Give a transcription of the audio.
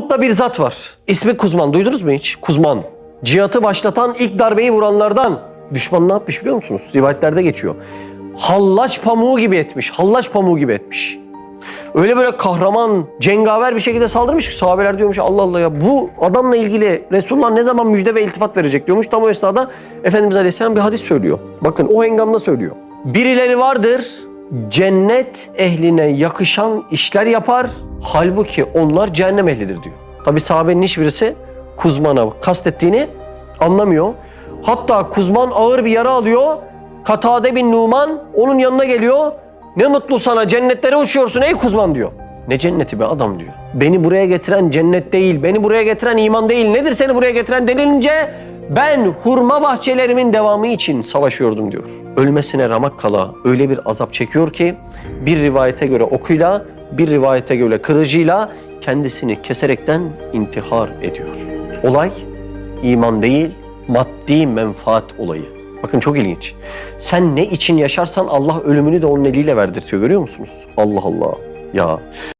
Uhud'da bir zat var. İsmi Kuzman. Duydunuz mu hiç? Kuzman. Cihatı başlatan ilk darbeyi vuranlardan. Düşman ne yapmış biliyor musunuz? Rivayetlerde geçiyor. Hallaç pamuğu gibi etmiş. Hallaç pamuğu gibi etmiş. Öyle böyle kahraman, cengaver bir şekilde saldırmış ki sahabeler diyormuş Allah Allah ya bu adamla ilgili Resulullah ne zaman müjde ve iltifat verecek diyormuş. Tam o esnada Efendimiz Aleyhisselam bir hadis söylüyor. Bakın o hengamda söylüyor. Birileri vardır cennet ehline yakışan işler yapar. Halbuki onlar cehennem ehlidir diyor. Tabi sahabenin hiçbirisi Kuzman'a kastettiğini anlamıyor. Hatta Kuzman ağır bir yara alıyor. Katade bin Numan onun yanına geliyor. Ne mutlu sana cennetlere uçuyorsun ey Kuzman diyor. Ne cenneti be adam diyor. Beni buraya getiren cennet değil, beni buraya getiren iman değil. Nedir seni buraya getiren denilince ben hurma bahçelerimin devamı için savaşıyordum diyor. Ölmesine ramak kala öyle bir azap çekiyor ki bir rivayete göre okuyla, bir rivayete göre kırıcıyla kendisini keserekten intihar ediyor. Olay iman değil, maddi menfaat olayı. Bakın çok ilginç. Sen ne için yaşarsan Allah ölümünü de onun eliyle verdirtiyor görüyor musunuz? Allah Allah. Ya